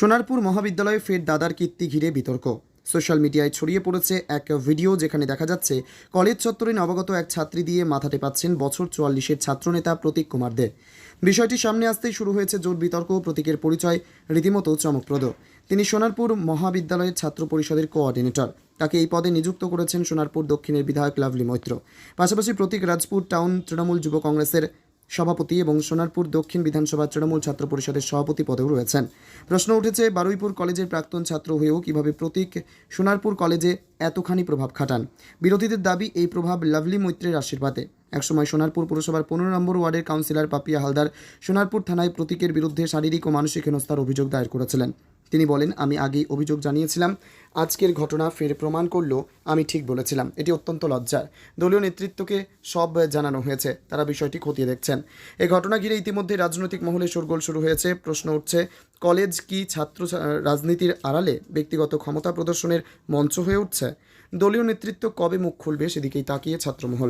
সোনারপুর মহাবিদ্যালয়ে ফের দাদার কীর্তি ঘিরে বিতর্ক। সোশ্যাল মিডিয়ায় ছড়িয়ে পড়েছে এক ভিডিও যেখানে দেখা যাচ্ছে, কলেজ চত্বরে নবাগত এক ছাত্রী দিয়ে মাথা টেপাচ্ছেন বছর চুয়াল্লিশের ছাত্রনেতা প্রতীক কুমার দে বিষয়টি সামনে আসতেই শুরু হয়েছে জোর বিতর্ক প্রতীকের পরিচয়, রীতিমতো চমকপ্রদ। তিনি সোনারপুর মহাবিদ্যালয়ের ছাত্র পরিষদের কোঅর্ডিনেটর। তাকে এই পদে নিযুক্ত করেছেন সোনারপুর দক্ষিণের বিধায়ক লাভলি মৈত্র। পাশাপাশি প্রতীক রাজপুর টাউন তৃণমূল যুব কংগ্রেসের সভাপতি এবং সোনারপুর দক্ষিণ বিধানসভা তৃণমূল ছাত্র পরিষদের সভাপতি পদেও রয়েছেন। প্রশ্ন উঠেছে, বারুইপুর কলেজের প্রাক্তন ছাত্র হয়েও কীভাবে প্রতীক সোনারপুর কলেজে এতখানি প্রভাব খাটান? বিরোধীদের দাবি, এই প্রভাব লাভলি মৈত্রের আশীর্বাদে। একসময় সোনারপুর পুরসভার পনেরো নম্বর ওয়ার্ডের কাউন্সিলর পাপিয়া হালদার সোনারপুর থানায় প্রতীকের বিরুদ্ধে শারীরিক ও মানসিক হেনস্থার অভিযোগ দায়ের করেছিলেন। তিনি বলেন, আমি আগেই অভিযোগ জানিয়েছিলাম। আজকের ঘটনা ফের প্রমাণ করল, আমি ঠিক বলেছিলাম। এটি অত্যন্ত লজ্জার। দলীয় নেতৃত্বকে সব জানানো হয়েছে। তারা বিষয়টি খতিয়ে দেখছেন। এই ঘটনা ঘিরে ইতিমধ্যে রাজনৈতিক মহলে শোরগোল শুরু হয়েছে। প্রশ্ন উঠছে, কলেজ কি ছাত্র রাজনীতির আড়ালে ব্যক্তিগত ক্ষমতা প্রদর্শনের মঞ্চ হয়ে উঠছে? দলীয় নেতৃত্ব কবে মুখ খুলবে সেদিকেই তাকিয়ে ছাত্রমহল।